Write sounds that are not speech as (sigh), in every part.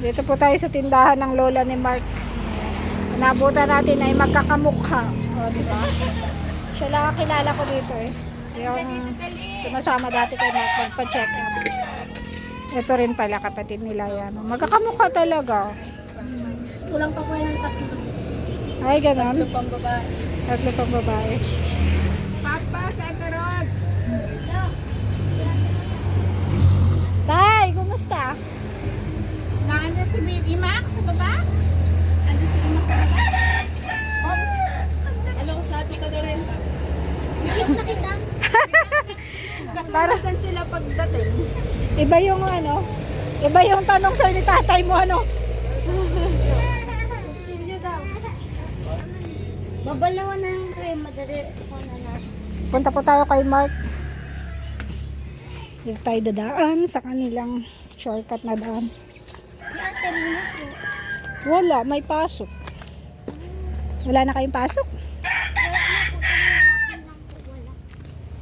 Dito po tayo sa tindahan ng lola ni Mark. Nabutan natin ay magkakamukha. O, di ba? Siya lang ang kilala ko dito eh. Yung sumasama dati kay Mark magpa-check up. Ito rin pala kapatid nila yan. Magkakamukha talaga. Kulang pa po yan ng tatlo. Ay, ganun. Pang babae. Tatlo pang babae. Papa, sa Rods. Tay, kumusta? Naanda si Baby Max sa baba? Ando si Max sa baba? Hello, dati ka na rin. Bilis na kita. Para Saan sila pagdating? iba yung ano, iba yung tanong sa'yo ni tatay mo ano. Chilyo daw. Babalawan na yung cream. Madali ko na na. Punta po tayo kay Mark. Dito tayo dadaan sa kanilang shortcut na daan. Si Rina po. Wala, may pasok. Wala na kayong pasok?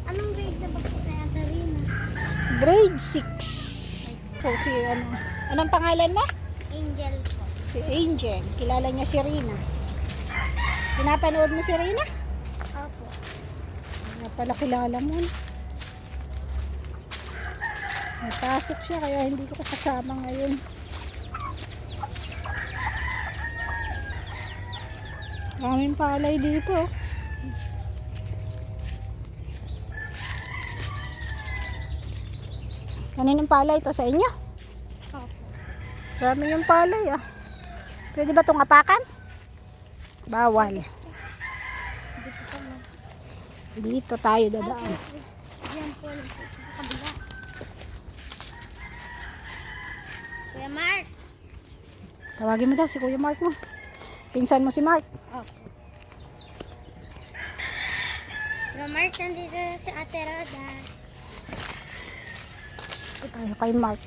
Anong grade na ba po kay Ate Rina? Grade 6. Po si ano. Anong pangalan mo? Angel po. Si Angel. Kilala niya si Rina. Pinapanood mo si Rina? Opo. Kaya pala kilala mo. May pasok siya kaya hindi ko kasama ngayon. Maraming palay dito. Kaninong palay to sa inyo? Opo. Dami yung palay ah. Pwede ba itong apakan? Bawal. Dito tayo dadaan. Diyan po lang po sa kabila. Kuya Mark. Tawagin mo daw si Kuya Mark mo. Pinsan mo si Mark. Opo. Kuya Mark, nandito na si Ate Roda. Dito tayo kay Mark.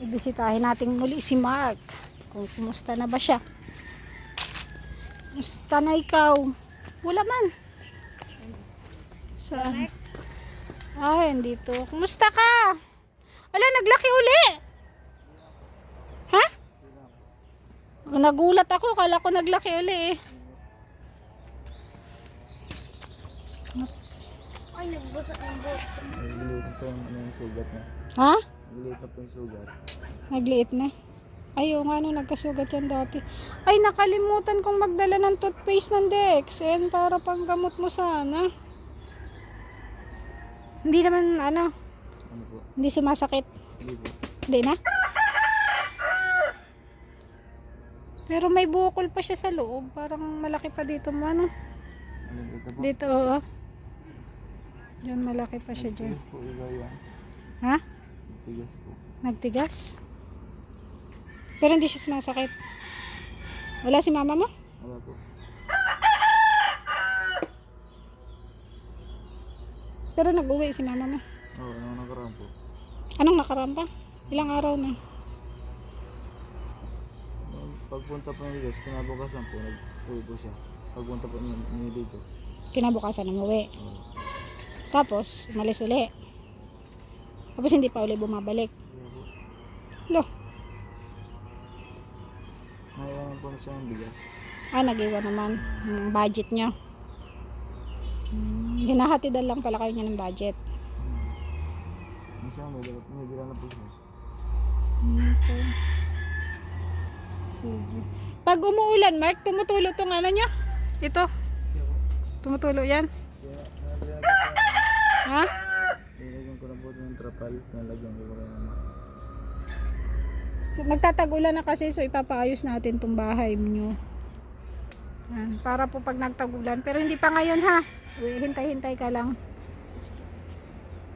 Ibisitahin natin muli si Mark. Kung kumusta na ba siya. Kumusta na ikaw? Wala man. Saan? Ay, andito. Kumusta ka? Wala, naglaki uli. Ha? Nagulat ako. Kala ko naglaki uli eh. Ay, nagbusak ng buhok. Nagliliit na po ano, yung sugat na. Ha? Nagliliit na po yung sugat. Nagliit na. Ay, oo nga, no, nagkasugat yan dati. Ay, nakalimutan kong magdala ng toothpaste ng Dexen para panggamot mo sana. Hindi naman, ano, Ano po? hindi sumasakit. Hindi po. Hindi na? Pero may bukol pa siya sa loob. Parang malaki pa dito mo, ano? Dito oo. Diyan, malaki pa siya dyan. Tigas po iba yan. Ha? Tigas po. Nagtigas? Pero hindi siya sumasakit. Wala si mama mo? Wala po. Pero nag-uwi si mama mo. Oo, ano nakaraan po. Anong nakaramba? Ilang araw na? Pagpunta po ng Tigas, kinabukasan po, nag-uwi po siya. Pagpunta po niya, niya dito. Kinabukasan ng uwi. Oo. Tapos, umalis uli. Tapos hindi pa uli bumabalik. Kaya po, Lo, naiwanan po na siya ng bigas. ah, nag-iwan naman ng budget niya. Hmm, hinahatidan lang pala kayo niya ng budget. Minsan may dala, may dala na po siya. Okay. Pag umuulan, Mark, tumutulo tong ano niya? Ito. Tumutulo yan. Ha? Nilagyan ko na po ng trapal. Nalagyan ko kaya. So, magtatagulan na kasi, so ipapaayos natin tong bahay niyo. Yan, para po pag nagtagulan. Pero hindi pa ngayon ha. Hintay-hintay ka lang.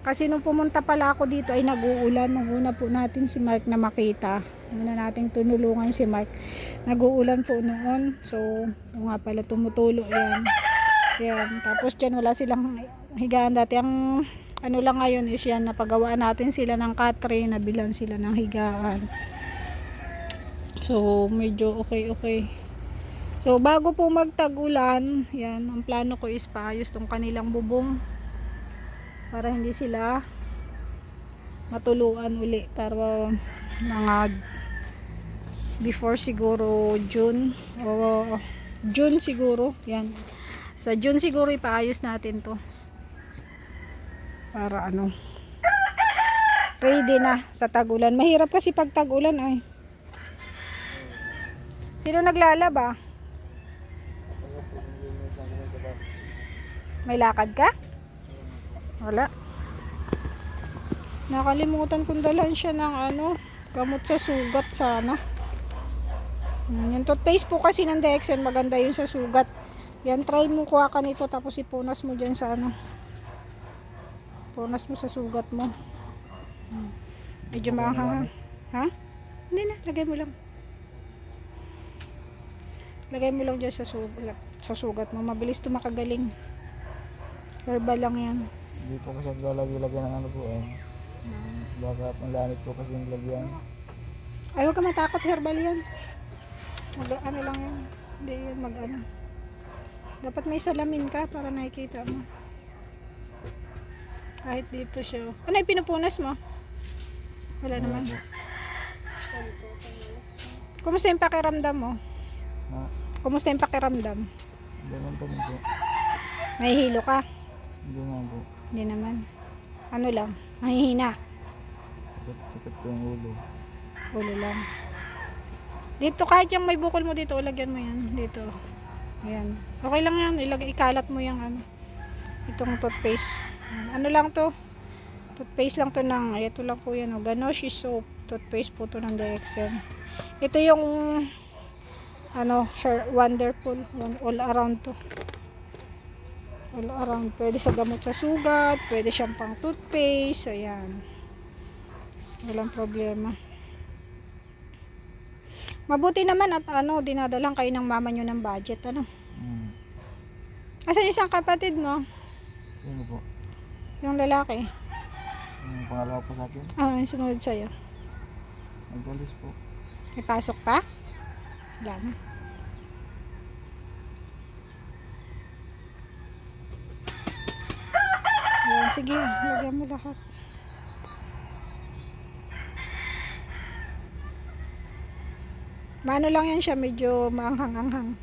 Kasi nung pumunta pala ako dito ay nag-uulan. Nung una po natin si Mark na makita. Una nating tunulungan si Mark. Nag-uulan po noon. So, nga pala tumutulo yan. Yan. Tapos dyan wala silang higaan dati. Ang ano lang ngayon is yan, napagawaan natin sila ng katre, nabilan sila ng higaan. So, medyo okay, okay. So, bago po magtag-ulan, yan, ang plano ko is paayos tong kanilang bubong para hindi sila matuluan uli para mga before siguro June. O June siguro yan. Sa June siguro ipaayos natin to. Para ano ready na sa tagulan. Mahirap kasi pag tagulan ay. Sino naglalaba? May lakad ka? Wala. Nakalimutan kong dalhan siya ng ano gamot sa sugat sana yung toothpaste po kasi ng Dexen maganda yun sa sugat yan try mo kuha ka nito tapos ipunas mo dyan sa ano punas mo sa sugat mo Hmm. medyo maanghang ha? hindi na lagay mo lang lagay mo lang dyan sa sugat sa sugat mo mabilis to makagaling herbal lang yan Hindi po kasi naglalagay-lagay ng ano po eh. Baka panlanit po kasi yung lagyan. Ay, huwag ka matakot, herbal yan. Mag, ano lang yan. Hindi yan mag ano. Dapat may salamin ka para nakikita mo. Kahit dito siya. Ano yung pinupunas mo? Wala naman. Kumusta yung pakiramdam mo? Ha? Kumusta yung pakiramdam? Ganun pa rin po. Nahihilo ka? Hindi na po. Hindi naman. Ano lang? Nahihina. Sakit-sakit po yung ulo. Ulo lang. Dito kahit yung may bukol mo dito, lagyan mo yan. Dito. Ayan. Okay lang yan. Ilagay, ikalat mo yung ano. Itong toothpaste. Ano lang to? Toothpaste lang to ng, ito lang po yan. Oh. Ganoshi soap. Toothpaste po to ng DXN. Ito yung ano, hair wonderful. All around to. All around. Pwede sa gamot sa sugat. Pwede siyang pang toothpaste. Ayan. Walang problema. Mabuti naman at ano, dinadalang kayo ng mama nyo ng budget, ano. Hmm. Asan yung isang kapatid mo? Sino po? Yung lalaki. Yung pangalawa po sa akin? Ah, yung sumunod sa'yo. Nagkalis po. May pasok pa? Wala na. Yan, sige, lagyan mo lahat. Maano lang yan siya, medyo maanghang-anghang.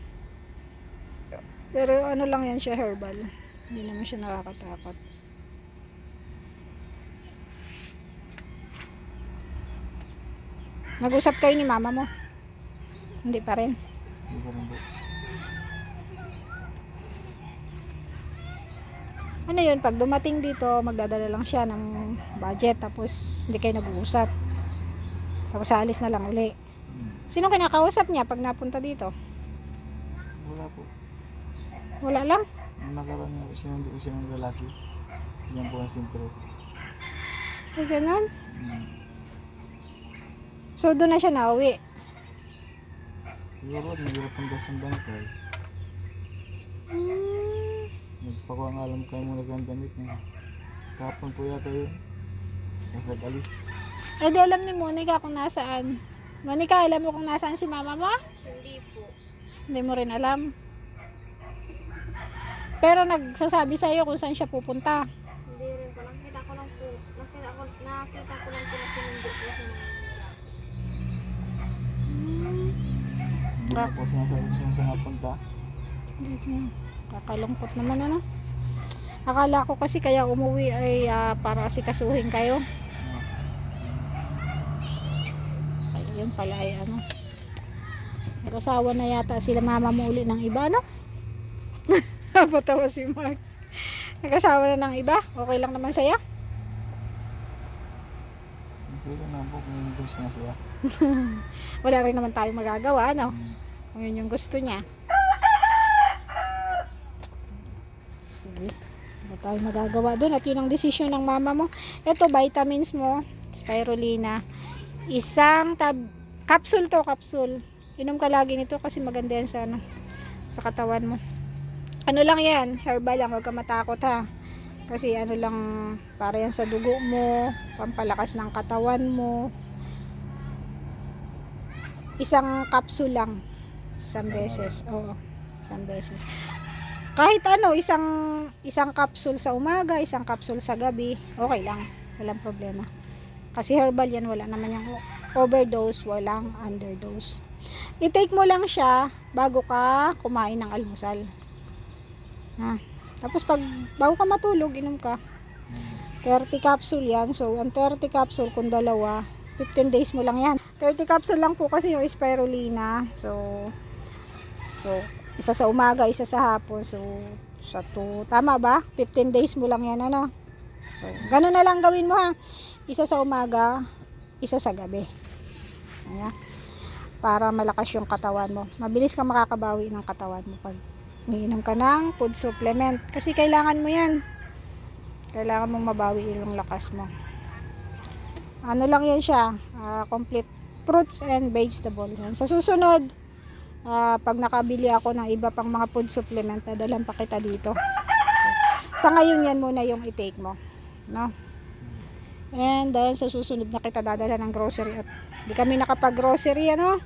Pero ano lang yan siya, herbal. Hindi naman siya nakakatakot. Nag-usap kayo ni mama mo? Hindi pa rin. Hindi pa rin. Ano yun, pag dumating dito, magdadala lang siya ng budget, tapos hindi kayo nag-uusap. Tapos alis na lang uli. Sino kinakausap niya pag napunta dito? Wala po. Wala lang? Nung nakaraan niya po sinundo ko siya ng lalaki. Yan po ang sintro. Ay, ganun. Hmm. So, doon na siya nauwi. Siguro nahirap ang gas ang damit ay. Hmm. Nagpakuha nga alam kayo muna ng damit niya. Kapon po yata yun. Tapos nag-alis. Eh, di alam ni Monica kung nasaan. Monica, alam mo kung nasaan si mama mo? Hindi po. Hindi mo rin alam. Pero nagsasabi sa'yo kung saan siya pupunta. Hindi rin po. Nakita ko lang po. Nakita ko, nakita ko lang po na sinundo po siya ng Hindi na po sinasabi ko saan siya napunta. Kakalungkot naman ano. Akala ko kasi kaya umuwi ay ah, para sikasuhin kayo. Ay, yun pala ay ano. Nag-asawa na yata sila mama mo uli ng iba, no? (laughs) Napatawa si Mark. Nag-asawa na ng iba? Okay lang naman sa'yo? Hindi ko na po kung yung gusto na siya. (laughs) Wala rin naman tayong magagawa, no? Kung yun yung gusto niya. Sige. Wala tayong magagawa doon. At yun ang desisyon ng mama mo. Ito, vitamins mo. Spirulina. Isang tab capsule to, capsule. Inom ka lagi nito kasi maganda yan sa, ano, sa katawan mo. Ano lang yan, herbal lang. Huwag ka matakot ha. Kasi ano lang, para yan sa dugo mo, pampalakas ng katawan mo. Isang capsule lang. Isang beses. Oo. Isang beses. Kahit ano, isang isang capsule sa umaga, isang capsule sa gabi, okay lang. Walang problema. Kasi herbal yan, wala naman yung overdose, walang underdose. I-take mo lang siya bago ka kumain ng almusal. Ha? Tapos pag bago ka matulog, inom ka. 30 capsule yan. So, ang 30 capsule kung dalawa, 15 days mo lang yan. 30 capsule lang po kasi yung spirulina. So, so isa sa umaga, isa sa hapon. So, sa to, tama ba? 15 days mo lang yan, ano? So, ganun na lang gawin mo ha. Isa sa umaga, isa sa gabi. Ayan. Para malakas yung katawan mo. Mabilis ka makakabawi ng katawan mo pag umiinom ka ng food supplement. Kasi kailangan mo yan. Kailangan mong mabawi yung lakas mo. Ano lang yan siya. ah, complete fruits and vegetables. Yan. Sa susunod, ah, pag nakabili ako ng iba pang mga food supplement, dadalan pa kita dito. Sa ngayon yan muna yung i-take mo. No? And dahil sa susunod na kita dadala ng grocery at di kami nakapag-grocery, ano?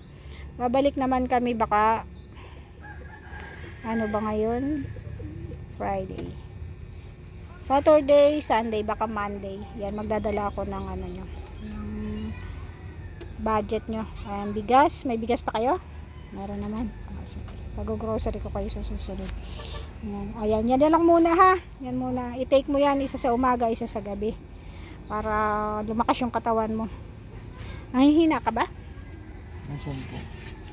Babalik naman kami baka ano ba ngayon? Friday. Saturday, Sunday, baka Monday. Yan, magdadala ako ng ano nyo. ng budget nyo. Ayan, bigas. May bigas pa kayo? Meron naman. Ah. Pag-grocery ko kayo sa susunod. Ayan. Ayan, yan lang muna ha. Yan muna. I-take mo yan, isa sa umaga, isa sa gabi. Para lumakas yung katawan mo. Nahihina ka ba? Minsan po.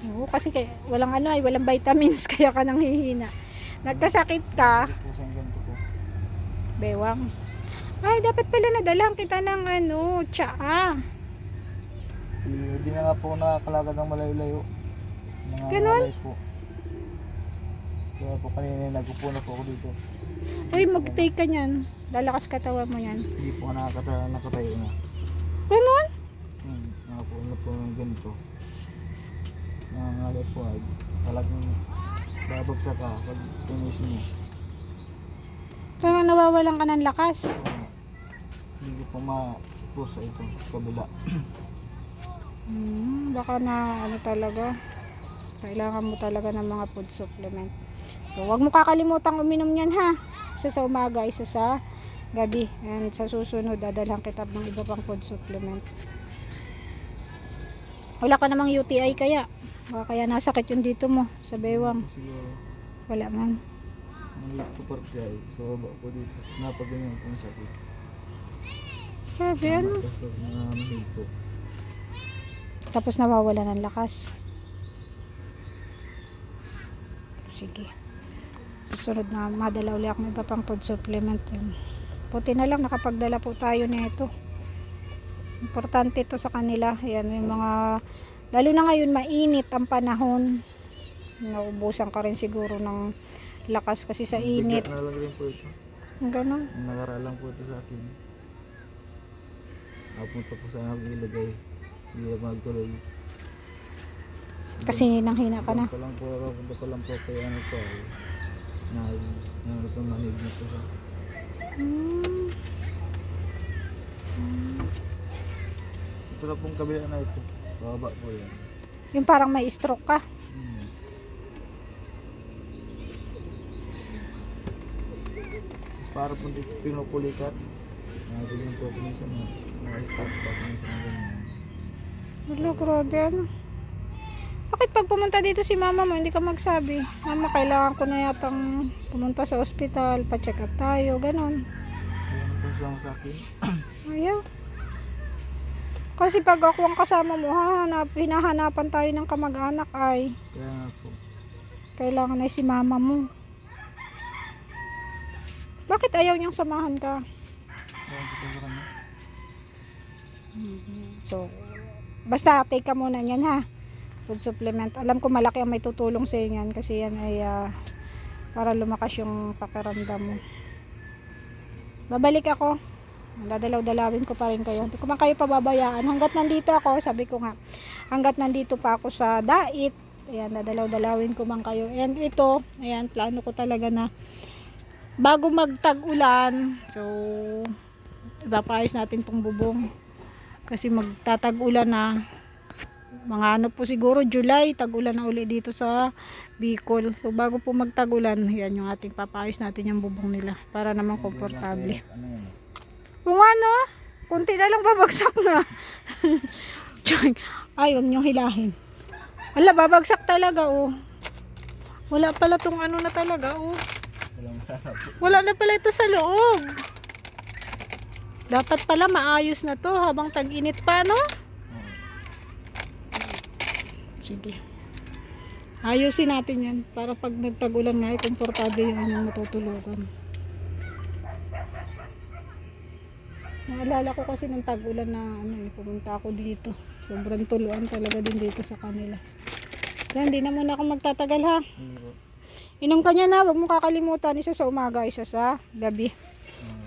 Oo, kasi kay, walang ano ay, walang vitamins, (laughs) kaya ka nang hihina. Nagkasakit ka, Ito po sa ganito po. bewang. Ay, dapat pala nadalang kita ng ano, tsaa. Di, di na nga po nakakalagad ng malayo-layo. Ganon? malay po. Kaya po kanina nagpupo na po ako dito. Uy, mag-take ka niyan. Lalakas katawan mo yan. Hindi po ako nakakatayo, nakatayo na. Ganon? Hmm, nakapo na po ng ganito. Nangangalay po ay talagang babagsak ka pag tinis mo. Parang nawawalan ka ng lakas. Ah, hindi ko po ma-pusa ito kabila. (clears throat) Hmm, baka na ano talaga. Kailangan mo talaga ng mga food supplement. So, wag mo kakalimutan uminom niyan ha. Isa sa umaga, isa sa gabi. And sa susunod, dadalhan kita ng iba pang food supplement. Wala ka namang UTI kaya. Baka kaya nasakit yung dito mo sa bewang. Siguro, Wala man. maliit po parte ay sa baba po dito. Napaganyan ang sakit. Grabe ano. Tapos nawawala ng lakas. Sige. Susunod na madala uli ako ng iba pang food supplement. Yun. Puti na lang nakapagdala po tayo nito. Importante to sa kanila. Yan yung mga lalo na ngayon mainit ang panahon. Naubusan ka rin siguro ng lakas kasi sa init. Na lang rin po ito. Ganon. Nakaralang po ito sa akin. Napunta po sana ako ilagay. Hindi ako magtuloy. Kasi nanghina ka na. Pa lang po punta pa lang po kay ano to. Na, ano po manig na po siya. Hmm. Ito na pong kabila na ito. Baba po yan. Yung parang may stroke ka. Hmm. Tapos para po dito pinupulikat. Nagagawin po ako minsan na na-start po ako minsan na ganyan. Wala, grabe ano. Bakit pag pumunta dito si mama mo, hindi ka magsabi? Mama, kailangan ko na yatang pumunta sa ospital, pa-check up tayo, po siya sa akin? Ayaw. Kasi pag ako ang kasama mo, hahanap, hinahanapan tayo ng kamag-anak ay Kaya nga po. kailangan na si mama mo. Bakit ayaw niyang samahan ka? So, basta take ka muna niyan ha. Food supplement. Alam ko malaki ang may tutulong sa inyo yan kasi yan ay ah, para lumakas yung pakiramdam mo. Babalik ako. Dadalaw-dalawin ko pa rin kayo. Hindi ko man kayo pababayaan. Hanggat nandito ako, sabi ko nga, hanggat nandito pa ako sa dait, ayan, dadalaw-dalawin ko man kayo. And ito, ayan, plano ko talaga na bago magtag-ulan, so, ipapaayos natin tong bubong kasi magtatag-ulan na mga ano po siguro July tag-ulan na uli dito sa Bicol so bago po magtag-ulan yan yung ating papayos natin yung bubong nila para naman komportable kung ano konti na lang babagsak na (laughs) Ay, huwag niyong hilahin. Wala, babagsak talaga, oh. Wala pala tong ano na talaga, oh. Wala na pala ito sa loob. Dapat pala maayos na to habang tag-init pa, no? Sige. Ayusin natin yan para pag nagtag-ulan nga, eh, komportable yung inyong matutulugan. Naalala ko kasi nung tag-ulan na ano, eh, pumunta ako dito. Sobrang tuluan talaga din dito sa kanila. So, hindi na muna ako magtatagal ha. Inom ka niya na, huwag mo kakalimutan. Isa sa umaga, isa sa gabi.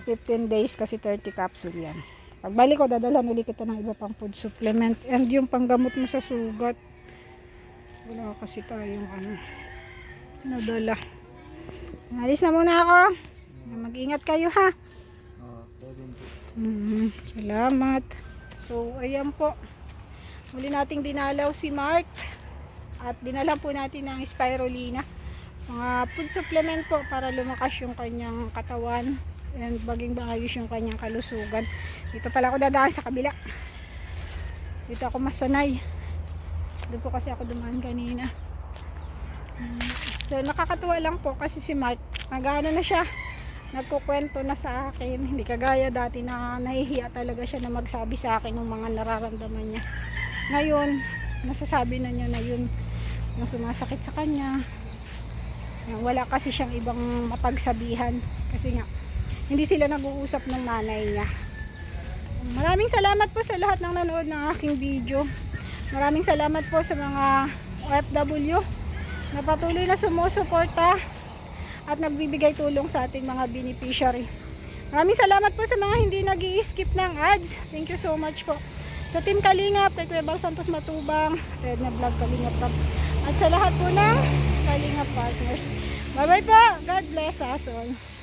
15 days kasi 30 capsule yan. Pagbalik ko, dadalhan ulit kita ng iba pang food supplement. And yung panggamot mo sa sugat. Wala kasi tayong ano. Nadala. Alis na muna ako. Mag-ingat kayo ha. Mhm, Salamat. So, ayan po. Muli nating dinalaw si Mark. At dinala po natin ng spirulina. Mga food supplement po para lumakas yung kanyang katawan. And baging maayos yung kanyang kalusugan. Dito pala ako dadaan sa kabila. Dito ako masanay. Doon po kasi ako dumaan kanina. So, nakakatuwa lang po kasi si Mark, nagano na siya nagkukwento na sa akin. Hindi kagaya dati na nahihiya talaga siya na magsabi sa akin ng mga nararamdaman niya. Ngayon, nasasabi na niya na yun yung sumasakit sa kanya. Wala kasi siyang ibang mapagsabihan. Kasi nga, hindi sila nag-uusap ng nanay niya. Maraming salamat po sa lahat ng nanood ng aking video. Maraming salamat po sa mga OFW na patuloy na sumusuporta at nagbibigay tulong sa ating mga beneficiary. Maraming salamat po sa mga hindi nag skip ng ads. Thank you so much po. Sa Team Kalingap, kay Kuya Bal Santos Matubang, Red na Vlog Kalingap Cup, at sa lahat po ng Kalingap Partners. Bye bye po. God bless us all.